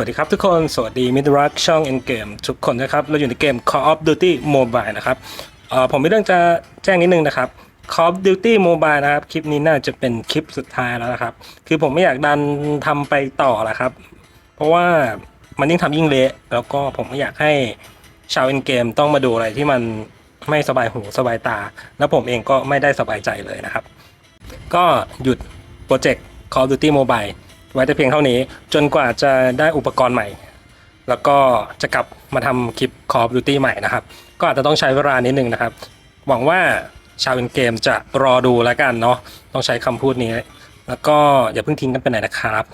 วัสดีครับทุกคน สวัสดีมิตรรักช่อง End Game ทุกคนนะครับ เราอยู่ในเกม Call of Duty Mobile นะครับผมมีเรื่องจะแจ้งนิดนึงนะครับ Call of Duty Mobile นะครับ คลิปนี้น่าจะเป็นคลิปสุดท้ายแล้วนะครับ คือผมไม่อยากดันทำไปต่อแล้วครับ เพราะว่ามันยิ่งทำยิ่งเละ แล้วก็ผมไม่อยากให้ชาว End Game ต้องมาดูอะไรที่มันไม่สบายหูสบายตา แล้วผมเองก็ไม่ได้สบายใจเลยนะครับ ก็หยุดโปรเจกต์ Call of Duty Mobile ไว้แต่เพียงเท่านี้ จนกว่าจะได้อุปกรณ์ใหม่ แล้วก็จะกลับมาทำคลิป Call of Duty ใหม่นะครับ ก็อาจจะต้องใช้เวลานิดนึงนะครับ หวังว่าชาวเอ็นเกมจะรอดูแล้วกันเนาะต้องใช้คำพูดนี้ แล้วก็อย่าเพิ่งทิ้งกันไปไหนนะครับ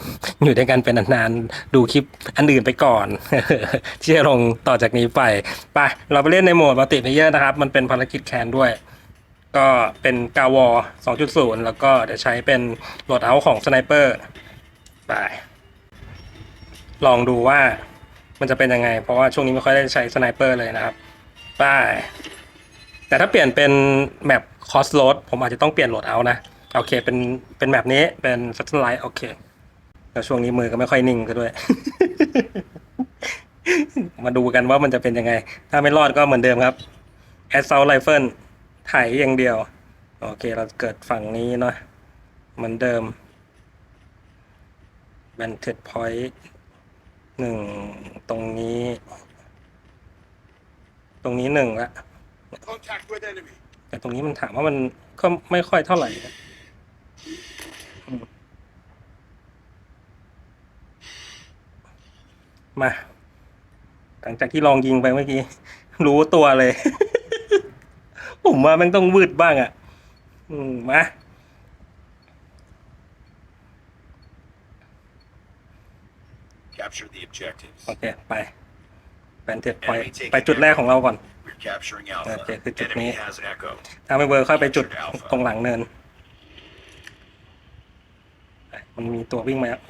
อยู่ด้วยกันเป็นนานๆดูคลิปอันอื่นไปก่อน ที่จะลงต่อจากนี้ไปไปเราไปเล่นในโหมดมัลติเพเยอร์นะครับ มันเป็นภารกิจแคนด้วยก็เป็นกาวอ2.0 แล้วก็เดี๋ยวใช้เป็นโหลดเอาท์ของสไนเปอร์ ไปลองดูว่ามันจะเป็นยังไง เพราะว่าช่วงนี้ไม่ค่อยได้ใช้สไนเปอร์เลยนะครับไปแต่ถ้าเปลี่ยนเป็นแมปคอสโ a ดผมอาจจะต้องเปลี่ยนโหลดเอานะโอเค เป็นเป็นแบบนี้เป็นซัตไลท์โอเคแล้วช่วงนี้มือก็ไม่ค่อยนิ่งซะด้วย มาดูกันว่ามันจะเป็นยังไง ถ้าไม่รอดก็เหมือนเดิมครับ a s s a u l t Rifle ไถอย่างเดียว โอเค เราเกิดฝั่งนี้เนาะเหมือนเดิม b a n t e d Point หนึ่งตรงนี้ ตรงนี้หนึ่งละ Contact with enemy. แต่ตรงนี้มันถามว่ามันก็ไม่ค่อยเท่าไหร่นะอืมมา หลังจากที่ลองยิงไปเมื่อกี้ รู้ตัวเลย ผมว่ามันต้องวืดบ้างอะอืมมา Capture the objectives. โอเค ไปแบนเทดพอยไปจุดแรกของเราก่อน We're capturing Alpha. Okay, good job, Enemy mate. has Echo. ถ้าไม่เวิร์คค่อยไปจุดตรงหลังเนินมันมีตัววิ่งมาแล้ว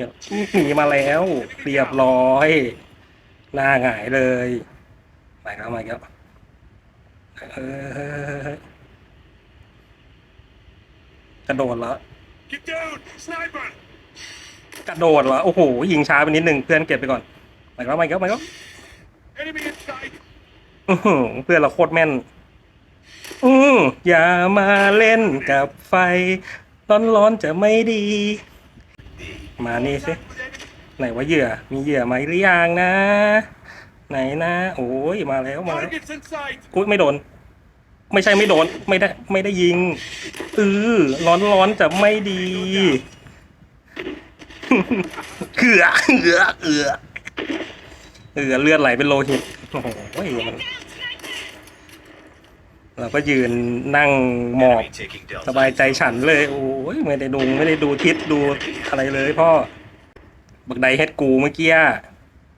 หนีมาแล้วเรียบร้อย หน้าหงายเลยไปแล้วมาแล้วเออกระโดดแล้ว Get down! Sniper! กระโดดแล้วโอ้โห ยิงช้าไปนิดนึงเพื่อนเก็บไปก่อนไปแล้วมาแล้วมาแล้ว Enemy inside! อื้อหือเพื่อนเราโคตรแม่น อืออย่ามาเล่นกับไฟ ร้อนๆจะไม่ดี มานี่สิ Contact with enemy. ไหนว่าเหยื่อ มีเหยื่อไหมหรือยังนะ ไหนนะ โอ้ยมาแล้วมาแล้ว Targets inside! อุ้ยไม่โดน ไม่ใช่ไม่โดน ไม่ได้ ไม่ได้ยิงเออร้อนร้อนๆจะไม่ดี เขือเขือเขือเออเลือดไหลเป็นโลหิตโอ้โหมันเราก็ยืนนั่งหมอบ Enemy taking ส Delta. บายใจฉันเลย โอ้ยไม่ได้ดูไม่ได้ดูทิศดูอะไรเลยพ่อ บักไดเฮ็ดกูเมื่อกี้อะ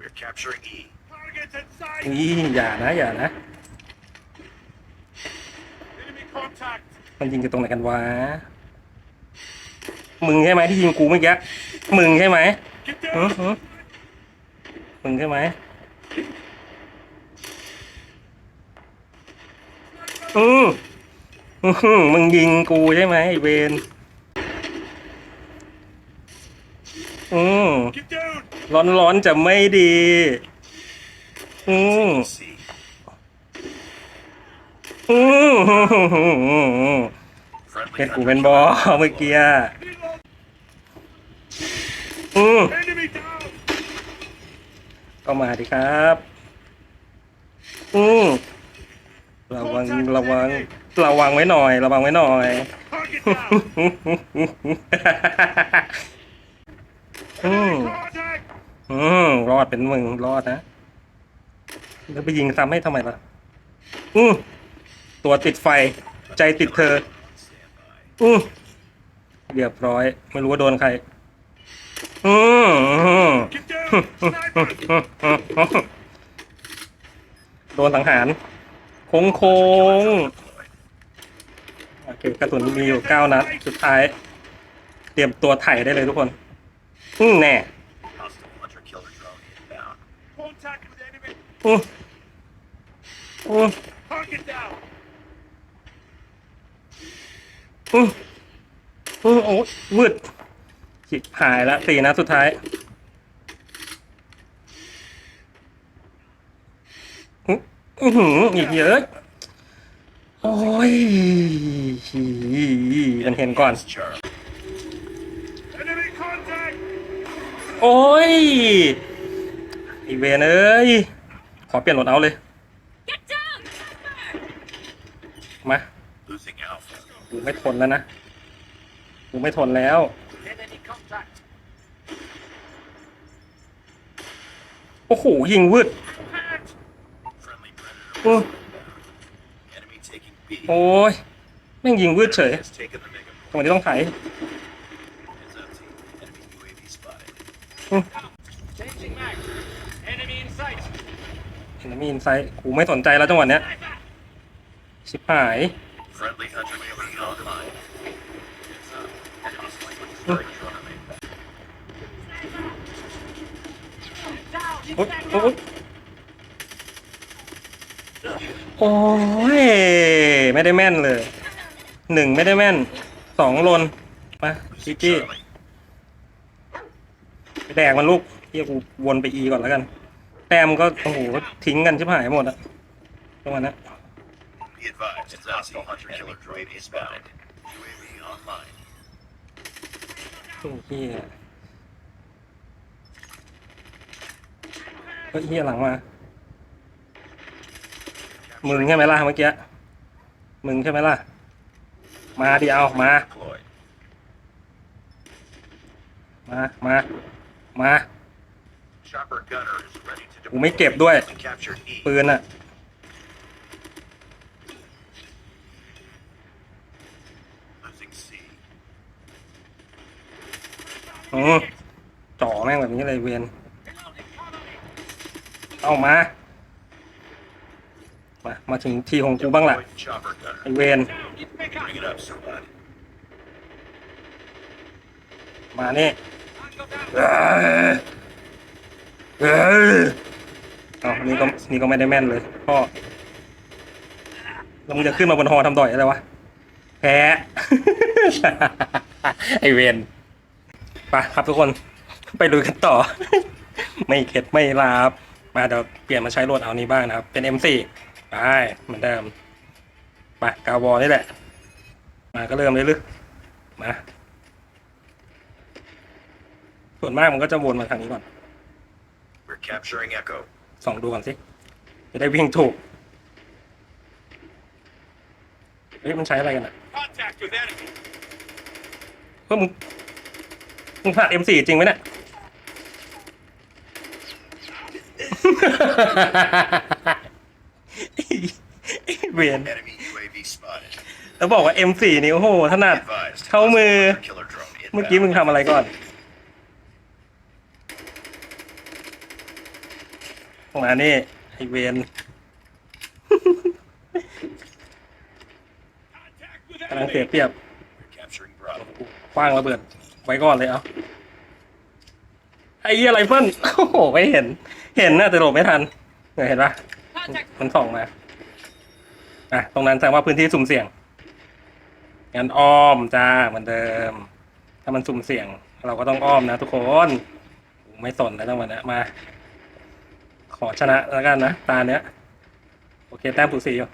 We're capturing E. Targets inside! นี่อย่านะอย่านะ Enemy contact! มันยิงกันตรงไหนกันวะ มึงใช่ไหมที่ยิงกูเมื่อกี้ มึงใช่ไหม Get หือ down! หือมึงใช่ไหมอืมอื้อหือมึงยิงกูใช่ไหมไอเวนอืม Get down! ร้อนร้อนๆจะไม่ดี อืม C. อืม Friendly เป็นกู hunter เป็นบอเมื่อกี้อะ Reload. อื ก็มาดิครับ อืมระวังระวังระวังไว้หน่อย ระวังไว้หน่อย อืมอืมรอดเป็นมึงรอดนะแล้วไปยิงซ้ำให้ทำไมล่ะ อืมตัวติดไฟ ใจติดเธอ อืมเรียบร้อย ไม่รู้ว่าโดนใคร โดนสังหารโค้งโค้งโอเคกระสุนมีอยู่เก้านัด สุดท้าย เตรียมตัวไถ่ได้เลยทุกคน อืมแน่ Hostile hunter killer drone inbound. Contact with enemy. อืมอืม Target down. อืมอืมโอ้ยมืด ชิบหายละสี่นัดสุดท้าย อือหือีกเยอะ โอ้ยมันเห็นก่อน โอ้ยอีเวนเอ้ย ขอเปลี่ยนรถเอาเลย มากูไม่ทนแล้วนะกูไม่ทนแล้ว โอ้โห ยิงวืดโอ้ยแม่งยิงวืดเฉยตรงนี้ต้องถ่าถเห็นมีอินไซต์กูไม่สนใจแล้วจังหวะเนี้ย ชิบหาย อ๊ยโอ๊ยโอ้ยไม่ได้แม่นเลยหนึ่งไม่ได้แม่นสองลนมาจีจี้ไปแดกมันลูกเฮียกูวนไปอีก่อนแล้วกัน แต้มก็โอ้โหทิ้งกันชิบหายหมดอะจังนั้น Be advised. It's hostile hunter killer drone inbound. UAV online. โอ้เฮีย เฮ้ยเฮียหลังมา มึงใช่ไหมล่ะเมื่อกี้ มึงใช่ไหมล่ะ มาดิเอามา มา มา มากูไม่เก็บด้วย ปืนอะอืมจ่อแม่งแบบนี้เลยเวียน เอามา มา มาถึงทีของกูบ้างล่ะ Deployed Chopper ไอ gunner. เวน Bring it up, squad. มานี่เอ้ยเอ้ยเอานี่ก็นี่ก็ไม่ได้แม่นเลยพ่อแล้วมึงจะขึ้นมาบนหอทำต่อยอะไรวะ แพ้ ไอเวนไปครับทุกคน ไปดูกันต่อ ไม่เข็ดไม่ลาบ มาเดี๋ยวเปลี่ยนมาใช้รถเอานี้บ้างนะครับ เป็น M4 ไปเหมือนเดิมไปกาวอนี่แหละ มาก็เริ่มเลยลึกมาส่วนมากมันก็จะวนมาทางนี้ก่อน We're capturing Echo. ส่องดูก่อนสิ จะได้วิ่งถูก เฮ้ย มันใช้อะไรกันอะ Contact with enemy. เพื่อมึงมึงพลาด M4 จริงไหมเนี่ย เวียน Enemy UAV spotted. แล้วบอกว่า M4 นี่โอ้โหถนัด Advised. เข้ามือ hostile hunter killer drone เมื่อกี้มึง inbound. ทำอะไรก่อนมานี่ไอเวน Contact with กำลัง enemy. เสียเปรียบ We're capturing Bravo. คว้างระเบิด ไว้ก่อนเลยเอาไอ้เหี้ยไรเฟิลโอ้โห ไม่เห็น เห็นนะแต่หลบไม่ทันเนี่ยเห็นปะ Contact. มันส่องมาอะตรงนั้นแสดงว่าพื้นที่สุ่มเสี่ยงงั้นอ้อมจ้าเหมือนเดิม ถ้ามันสุ่มเสี่ยง เราก็ต้องอ้อมนะทุกคนไม่สนแล้วจังหวะเนี้ยมา ขอชนะแล้วกันนะตาเนี้ยโอเคแต้มสูสีอยู่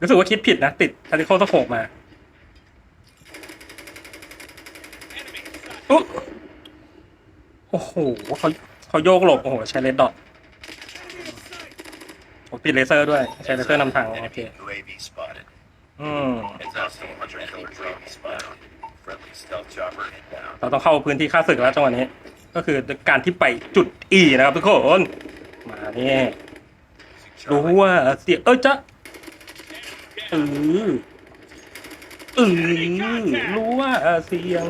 รู้สึกว่าคิดผิดนะ ติดทาริโคสโคปมา Enemy. อุ๊ย โอ้โหเขาเขาโยกหลบ โอ้โห ใช้เลดดอทโอ้ติดเลเซอร์ด้วย ใช้เลเซอร์นำทาง โอเค UAV spotted. อืม It's hostile hunter killer drone spotted. Friendly stealth chopper inbound. เราต้องเข้าพื้นที่ค่าศึกแล้วจังหวะนี้ ก็คือการที่ไปจุด E นะครับทุกคน มานี่ Losing รู้ว่าเสียเอ้ยจ๊ะเออเออรู้ว่าเสียง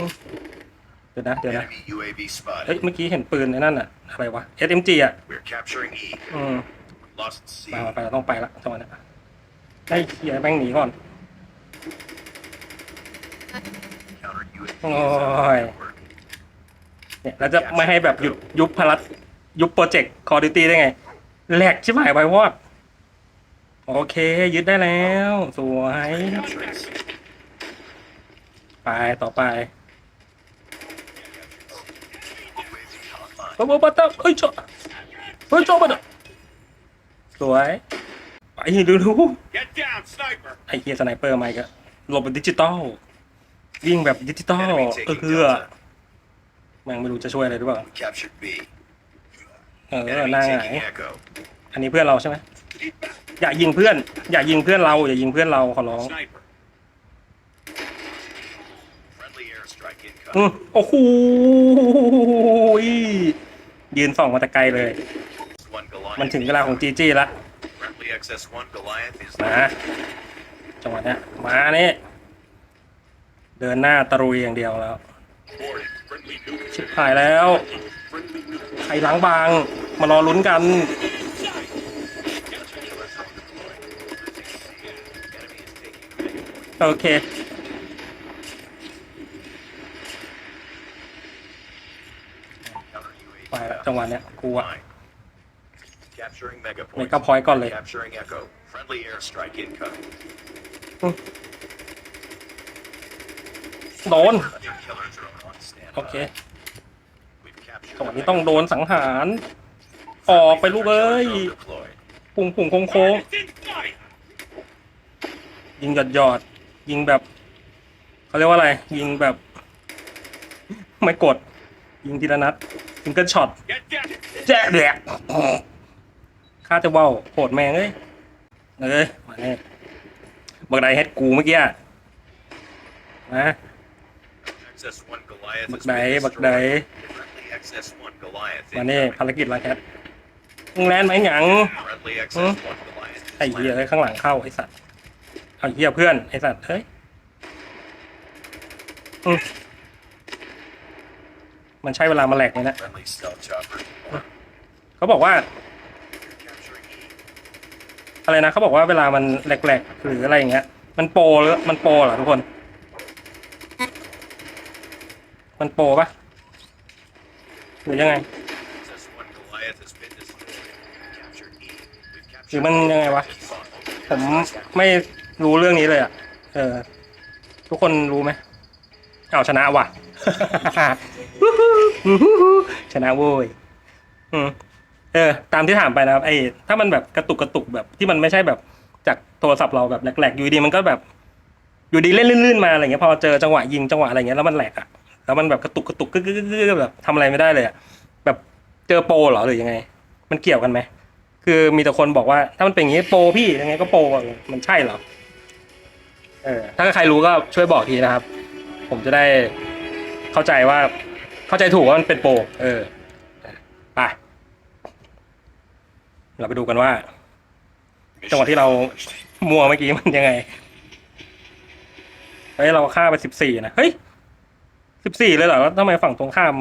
ดี๋ยวนะเดี๋ยวนะ Enemy UAV เฮ้ย spotted. เมื่อกี้เห็นปืนในนั่นอะอะไรวะ SMG อะ We're capturing E. อืม Lost C. ไปไปเราต้องไปละจังหวะนี้ได้เคลียร์แม่งหนีก่อน Counter UAV is Ôi. out of network. เนี่ยเราจะไม่ให้แบบหยุดยุบพลัสยุบโปรเจกต์คอร์ดิตี้ได้ไงแหลกชิบหายไปวอดโอเค ยึดได้แล้ว สวย Capturing C. ไปต่อไป UAV online. ปั๊บปั๊บปั๊บเอ้ยเจ้าเฮ้ยโจมันอะสวยไปดูดู Get down, sniper. ไอ้เฮียสไนเปอร์มาอีกอะหลบแบบดิจิตอลวิ่งแบบดิจิตอล Enemy เออ taking คือ Delta. แม่งไม่รู้จะช่วยอะไรหรือเปล่า Captured B. เออ Enemy หน้าไหน taking Echo. อันนี้เพื่อนเราใช่ไหมอย่ายิงเพื่อน อย่ายิงเพื่อนเรา อย่ายิงเพื่อนเราขอร้อง Sniper. Friendly airstrike อืม incoming. โอ้โห ยืนส่องมาแต่ไกลเลย มันถึงเวลาของจีจีละมาจังหวะเนี้ยมาเนี่ยเดินหน้าตะรุยอย่างเดียวแล้ว ชิบหายแล้วใครล้างบาง มารอลุ้นกันโอเค counter UAV. ไปละ จังหวะเนี้ยกูอะ Fine. Capturing Mega Point. Mega Point ก่อนเลย Capturing Echo. Friendly airstrike incoming. โดน Hunter killer drone on standby. โอเค We've captured จังหวะ the นี้ Mega ต้องโดน Point. สังหารอ Friendly อกไปลูก Hunter เอ้ย killer drone deployed. ปุ่งปุ่งโค้งโค้ง It's in sight. ยิงหยอดหยอดยิงแบบเขาเรียกว่าอะไร ยิงแบบ ไม่กด ยิงทีละนัดซิงเกิลช็อต Get down. แจ๊ะแดกข้าจะเว้าโหดแมงเอ้ยเอ้ยมาเนี่ยบักไดเฮ็ดกูเมื่อกี้อะนะ XS1 Goliath บัก has ได been บักได destroyed. Friendly XS1 Goliath มาเนี่ย incoming. ภารกิจลังแคทมึงแลนไหมหยัง Friendly XS1 Goliath is ไอ้เหี้ย landed. เอ้ยข้างหลังเข้าไอ้สัตว์เอาเหี้ยเพื่อนไอ้สัตว์เฮ้ยอืมมันใช่เวลามาแหลกไหมนะ Friendly stealth chopper. เขาบอกว่า Capturing E. อะไรนะเขาบอกว่าเวลามันแหลกๆหรืออะไรอย่างเงี้ย มันโปรหรือมันโปรเหรอทุกคน มันโปรปะหรือยังไง XS1 Goliath has been destroyed. Captured E. We've captured หรือมันยังไงวะ Target ผมไม่รู้เรื่องนี้เลยอะ เออ ทุกคนรู้ไหมเอาชนะว่ะชนะโว้ยอืม เออตามที่ถามไปนะครับไอ้ถ้ามันแบบกระตุกกระตุกแบบที่มันไม่ใช่แบบจากโทรศัพท์เราแบบแหลกๆอยู่ดีมันก็แบบ อยู่ดีเล่นลื่นๆมาอะไรเงี้ยพอเจอจังหวะยิงจังหวะอะไรเงี้ยแล้วมันแหลกอะแล้วมันแบบกระตุกกระตุกกึกกึกกึกกึกแบบทำอะไรไม่ได้เลยอะแบบเจอโปรหรอหรือยังไง มันเกี่ยวกันไหมคือมีแต่คนบอกว่า ถ้ามันเป็นอย่างนี้โปรพี่ยังไงก็โปรมันใช่เหรอเออถ้าใครรู้ก็ช่วยบอกทีนะครับ ผมจะได้เข้าใจว่าเข้าใจถูกว่ามันเป็นโปรเออ ไป เราไปดูกันว่า จังหวะที่เรามัวเมื่อกี้มันยังไงเฮ้ยเราฆ่าไปสิบสี่นะเฮ้ยสิบสี่เลยเหรอแล้วทำไมฝั่งตรงข้าม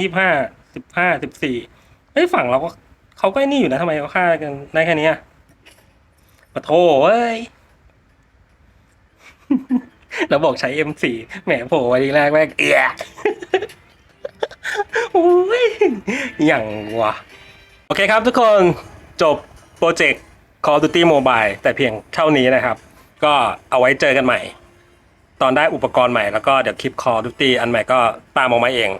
ยี่ห้าสิบห้าสิบสี่เฮ้ยฝั่งเราก็เขาก็ไอ้นี่อยู่นะทำไมเขาฆ่ากันได้แค่นี้ปะโถเอ้ยเราบอกใช้ M4 แหมโผล่มาทีแรกแม่งเอียโอ้ยอย่างวะ โอเคครับทุกคนจบโปรเจกต์ Call of Duty Mobile แต่เพียงเท่านี้นะครับ ก็เอาไว้เจอกันใหม่ ตอนได้อุปกรณ์ใหม่แล้วก็เดี๋ยวคลิป Call of Duty อันใหม่ก็ตามออกมาเอง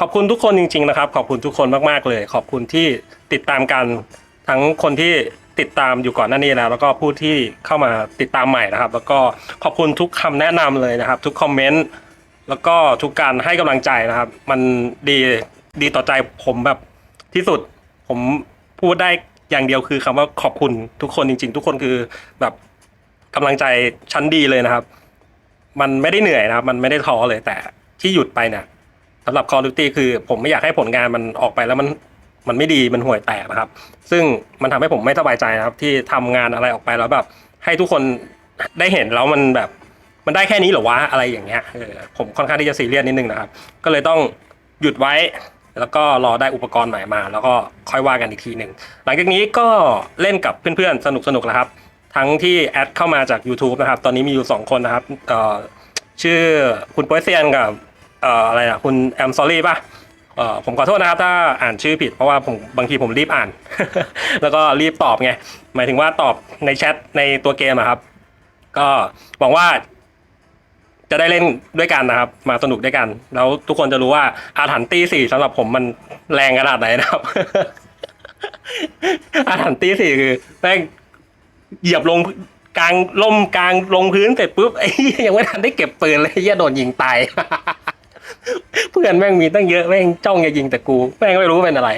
ขอบคุณทุกคนจริง ๆ นะครับ ขอบคุณทุกคนมากๆเลย ขอบคุณที่ติดตามกันทั้งคนที่ติดตามอยู่ก่อนหน้านี้แล้ว แล้วก็ผู้ที่เข้ามาติดตามใหม่นะครับ แล้วก็ขอบคุณทุกคำแนะนำเลยนะครับ ทุกคอมเมนต์แล้วก็ทุกการให้กำลังใจนะครับ มันดีดีต่อใจผมแบบที่สุด ผมพูดได้อย่างเดียวคือคำว่าขอบคุณทุกคนจริง ๆ ทุกคนคือแบบกำลังใจชั้นดีเลยนะครับ มันไม่ได้เหนื่อยนะครับ มันไม่ได้ท้อเลยแต่ที่หยุดไปเนี่ยสำหรับ Call of Duty คือ ผมไม่อยากให้ผลงานมันออกไปแล้วมันมันไม่ดีมันห่วยแตกนะครับ ซึ่งมันทำให้ผมไม่สบายใจนะครับ ที่ทำงานอะไรออกไปแล้วแบบ ให้ทุกคนได้เห็นแล้วมันแบบมันได้แค่นี้หรอวะอะไรอย่างเงี้ยผมค่อนข้างที่จะซีเรียสนิดนึงนะครับ ก็เลยต้องหยุดไว้ แล้วก็รอได้อุปกรณ์ใหม่มา แล้วก็ค่อยว่ากันอีกทีหนึ่งหลังจากนี้ก็เล่นกับเพื่อนๆ สนุกๆแล้วครับ ทั้งที่แอดเข้ามาจาก YouTube นะครับ ตอนนี้มีอยู่ 2 คนนะครับชื่อคุณโปรเซียนกับอออะไรนะคุณแอมซอรี่ป่ะผมขอโทษนะครับถ้าอ่านชื่อผิดเพราะว่าผมบางทีผมรีบอ่าน แล้วก็รีบตอบไง หมายถึงว่าตอบในแชทในตัวเกมอะครับ ก็หวังว่า จะได้เล่นด้วยกันนะครับ มาสนุกด้วยกัน แล้วทุกคนจะรู้ว่าอาถรรพ์ตีสี่สำหรับผมมันแรงขนาดไหนนะครับ อาถรรพ์ตีสี่คือแม่งเหยียบลงกลางล่มกลางลงพื้นเสร็จปุ๊บไอ้ยังไม่ทันได้เก็บปืนเลยไอ้เหี้ยโดนยิงตาย เพื่อนแม่งมีตั้งเยอะแม่งจ้องจะยิงแต่กู แม่งไม่รู้เป็นอะไร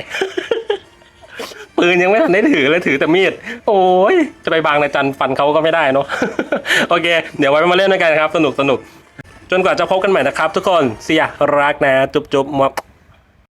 ปืนยังไม่ทันได้ถือเลยถือแต่มีด โอ้ยจะไปบางในจันฟันเขาก็ไม่ได้เนาะโอเค เดี๋ยวไว้มาเล่นด้วยกันครับ สนุกสนุก จนกว่าจะพบกันใหม่นะครับ ทุกคนเสียรักนะ จุ๊บจุ๊บมอบ